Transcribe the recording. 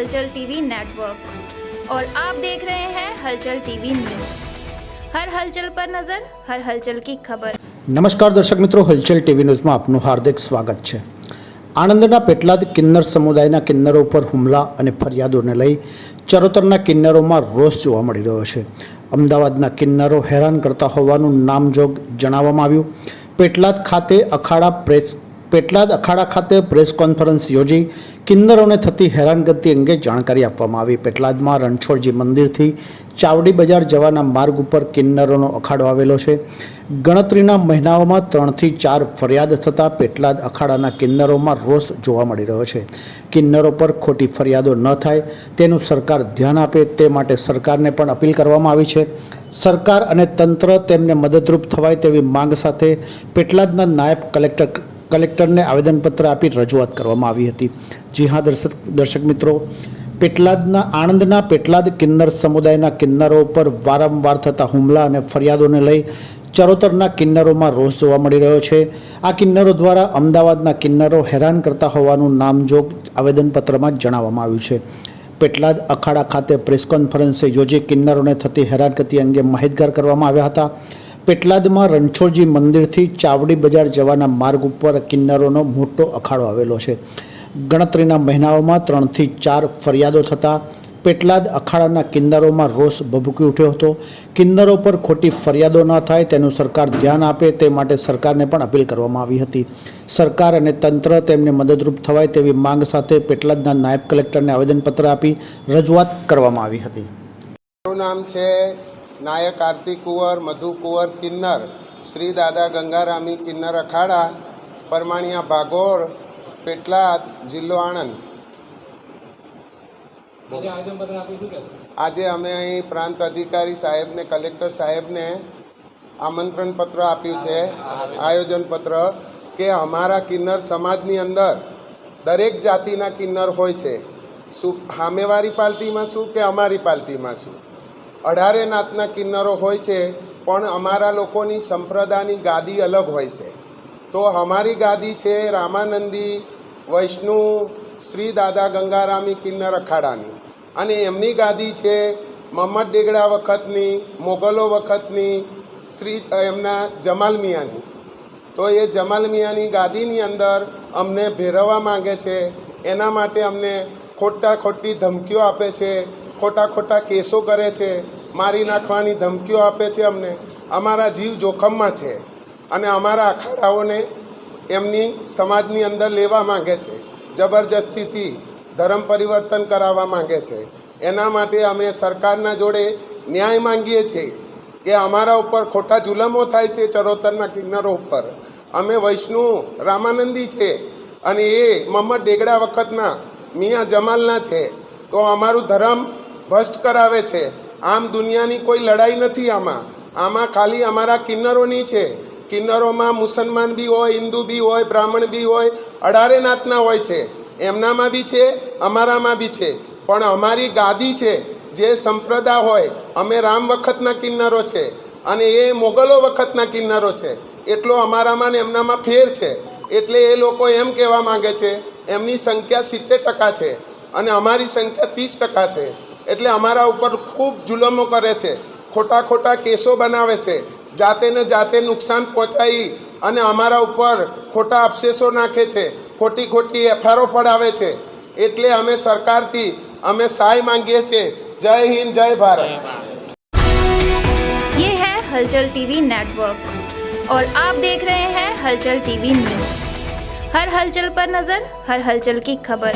हलचल TV network और आप देख रहे हैं हलचल टीवी न्यूज हर हलचल पर नजर हर हलचल की खबर નમસ્કાર દર્શક મિત્રો હલચલ ટીવી ન્યૂઝમાં આપનું હાર્દિક સ્વાગત છે આણંદના પેટલાદ કિન્નર સમુદાયના કિન્નરો ઉપર હુમલા અને ફરિયાદોને લઈ ચરોતરના કિન્નરોમાં રોષ જોવા મળી રહ્યો છે અમદાવાદના કિન્નરો હેરાન કરતા હોવાનું નામજોગ જણાવવામાં આવ્યું પેટલાદ ખાતે અખાડા પ્રેસ પેટલાદ અખાડા ખાતે પ્રેસ કોન્ફરન્સ યોજી કિન્નરોને થતી હેરાનગતિ અંગે જાણકારી આપવામાં આવી. પેટલાદમાં રણછોડજી મંદિરથી ચાવડી બજાર જવાના માર્ગ ઉપર કિન્નરોનો અખાડો આવેલો છે. ગણતરીના મહિનાઓમાં ત્રણથી ચાર ફરિયાદ થતાં પેટલાદ અખાડાના કિન્નરોમાં રોષ જોવા મળી રહ્યો છે. કિન્નરો પર ખોટી ફરિયાદો ન થાય, તેનું સરકાર ધ્યાન આપે, તે માટે સરકારને પણ અપીલ કરવામાં આવી છે. સરકાર અને તંત્ર તેમને મદદરૂપ થવાય તેવી માંગ સાથે પેટલાદના નાયબ કલેક્ટર કલેક્ટરને આવેદનપત્ર આપી રજૂઆત કરવામાં આવી હતી. જી હા, દર્શક દર્શક મિત્રો, પેટલાદના, આણંદના પેટલાદ કિન્નર સમુદાયના કિન્નરો ઉપર વારંવાર થતા હુમલા અને ફરિયાદોને લઈ ચરોતરના કિન્નરોમાં રોષ જોવા મળી રહ્યો છે. આ કિન્નરો દ્વારા અમદાવાદના કિન્નરો હેરાન કરતા હોવાનું નામજોગ આવેદનપત્રમાં જણાવવામાં આવ્યું છે. પેટલાદ અખાડા ખાતે પ્રેસ કોન્ફરન્સે યોજી કિન્નરોને થતી હેરાનગતિ અંગે માહિતગાર કરવામાં આવ્યા હતા. પેટલાદમાં રણછોડજી મંદિરથી ચાવડી બજાર જવાના માર્ગ ઉપર કિન્નરોનો મોટો અખાડો આવેલો છે. ગણતરીના મહિનાઓમાં ત્રણથી ચાર ફરિયાદો થતાં પેટલાદ અખાડાના કિન્નરોમાં રોષ ભભૂકી ઉઠ્યો હતો. કિન્નરો પર ખોટી ફરિયાદો ન થાય તેનું સરકાર ધ્યાન આપે તે માટે સરકારને પણ અપીલ કરવામાં આવી હતી. સરકાર અને તંત્ર તેમને મદદરૂપ થવાય તેવી માંગ સાથે પેટલાદના નાયબ કલેક્ટરને આવેદનપત્ર આપી રજૂઆત કરવામાં આવી હતી. મારું નામ છે નાયક આરતી કુંવર મધુ કુંવર કિન્નર શ્રી દાદા ગંગારામી કિન્નર અખાડા પરમાણિયા ભાગોળ પેટલાદ જિલ્લો આણંદ. આજે અમે અહીં પ્રાંત અધિકારી સાહેબને કલેક્ટર સાહેબને આમંત્રણ પત્ર આપ્યું છે આયોજન પત્ર કે અમારા કિન્નર સમાજની અંદર દરેક જાતિના કિન્નર હોય છે. શું સામેવાળી પાર્ટીમાં શું કે અમારી પાર્ટીમાં શું? અઢારે નાતના કિન્નરો હોય છે, પણ અમારા લોકોની સંપ્રદાયની ગાદી અલગ હોય છે. તો અમારી ગાદી છે રામાનંદી, વૈષ્ણુ, શ્રી દાદા ગંગારામી કિન્નર અખાડાની. અને એમની ગાદી છે મહમ્મદ ડેગડા વખતની, મોગલો વખતની, શ્રી એમના જમાલ મિયાની. તો એ જમાલ મિયાની ગાદીની અંદર અમને ભેરવવા માંગે છે, એના માટે અમને ખોટા ખોટી ધમકીઓ આપે છે ખોટા ખોટા કેસો કરે છે, મારી નાખવાની ધમકીઓ આપે છે અમને. અમારા જીવ જોખમમાં છે અને અમારા અખાડાઓને એમની સમાજની અંદર લેવા માગે છે. જબરજસ્તીથી ધર્મ પરિવર્તન કરાવવા માંગે છે. એના માટે અમે સરકારના જોડે ન્યાય માંગીએ છીએ કે અમારા ઉપર ખોટા જુલમો થાય છે ચરોતરના કિન્નરો ઉપર. અમે વૈષ્ણુ રામાનંદી છે અને એ મોહમ્મદ ડેગડા વખતના મિયા જમાલના છે. તો અમારું ધર્મ ભ્રષ્ટ કરાવે છે. આમ દુનિયાની કોઈ લડાઈ નથી આમાં. આમાં ખાલી અમારા કિન્નરોની છે. કિન્નરોમાં મુસલમાન બી હોય, હિન્દુ બી હોય, બ્રાહ્મણ બી હોય અઢારે નાતના હોય છે. એમનામાં બી છે, અમારામાં બી છે. પણ અમારી ગાદી છે, જે સંપ્રદાય હોય, અમે રામ વખતના કિન્નરો છે. અને એ મોગલો વખતના કિન્નરો છે. એટલો અમારામાં ને એમનામાં ફેર છે. એટલે એ લોકો એમ કહેવા માંગે છે, એમની સંખ્યા સિત્તેર ટકા છે. અને અમારી સંખ્યા ત્રીસ ટકા છે. એટલે અમારા ઉપર ખૂબ જુલમો કરે છે ખોટા ખોટા કેસો બનાવે છે જાતે ને જાતે નુકસાન પહોંચાડી અને અમારા ઉપર ખોટા અવશેષો નાખે છે ખોટી ખોટી એફઆઈઆરો પડાવે છે એટલે અમે સરકારથી અમે સહાય માંગીએ છીએ જય હિન્દ જય ભારત ये है हलचल टीवी नेटवर्क और आप देख रहे हैं हलचल टीवी न्यूज हर हलचल पर नजर हर हलचल की खबर